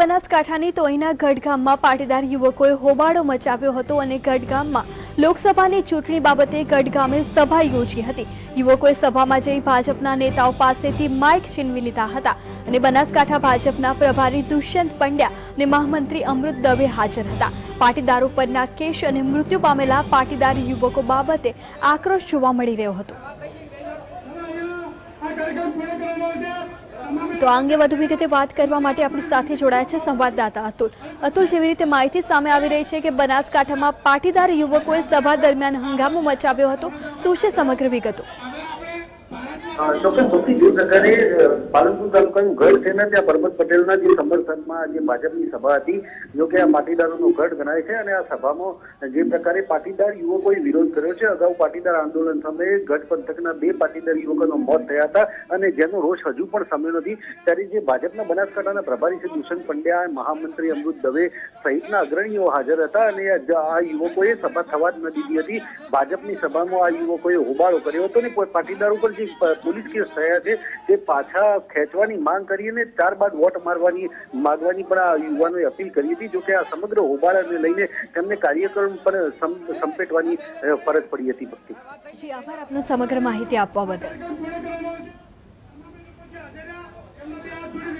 બનાસકાંઠાની તોઈના ગઢગામમાં પાટીદાર યુવકોએ હોબાળો મચાવ્યો હતો અને ગઢગામમાં લોકસભાની ચૂંટણી બાબતે ગઢગામે સભા યોજી હતી. યુવકોએ સભામાં જઈ ભાજપના નેતાઓ પાસેથી માઇક છીનવી લીધા હતા અને બનાસકાંઠા ભાજપના પ્રભારી દુષ્યંત પંડ્યા અને મહામંત્રી અમૃત દવે હાજર હતા. પાટીદારો પરના કેસ અને મૃત્યુ પામેલા પાટીદાર યુવકો બાબતે આક્રોશ જોવા મળી રહ્યો હતો. તો આ અંગે વધુ વિગતે વાત કરવા માટે આપણી સાથે જોડાયા છે સંવાદદાતા અતુલ. અતુલ, જેવી રીતે માહિતી સામે આવી રહી છે કે બનાસકાંઠામાં પાટીદાર યુવકોએ સભા દરમિયાન હંગામો મચાવ્યો હતો. શું છે સમગ્ર વિગતો? ચોક્કસ ભક્તિ પાલનપુર તાલુકાનું ગઢ છે ને, ત્યાં પરબત પટેલના જે સમર્થનમાં જે ભાજપની સભા હતી, જો આ પાટીદારોનો ગઢ ગણાય છે અને આ સભામાં જે પ્રકારે પાટીદાર યુવકોએ વિરોધ કર્યો છે, અગાઉ પાટીદાર આંદોલન સમયે ગઢ પંથકના બે પાટીદાર યુવકોનો મોત થયા હતા અને જેનો રોષ હજુ પણ સમય નથી. ત્યારે જે ભાજપના બનાસકાંઠાના પ્રભારી છે દુષ્યંત પંડ્યા, મહામંત્રી અમૃત દવે સહિતના અગ્રણીઓ હાજર હતા અને આ યુવકોએ સભા થવા જ ન દીધી હતી. ભાજપની સભામાં આ યુવકોએ હોબાળો કર્યો હતો ને પાટીદાર ઉપર પર જે પોલીસ કેસ થયા છે. તે પાછા ખેંચવાની માંગ કરી અને ત્યારબાદ વોટ મારવાની, માગવાની પણ આ યુવાનોએ અપીલ કરી હતી. જોકે આ સમગ્ર હોબાળાને લઈને તેમને કાર્યક્રમ પર સંપેટવાની ફરજ પડી હતી ભક્તિ. આભાર આપનો સમગ્ર માહિતી આપવા બદલ.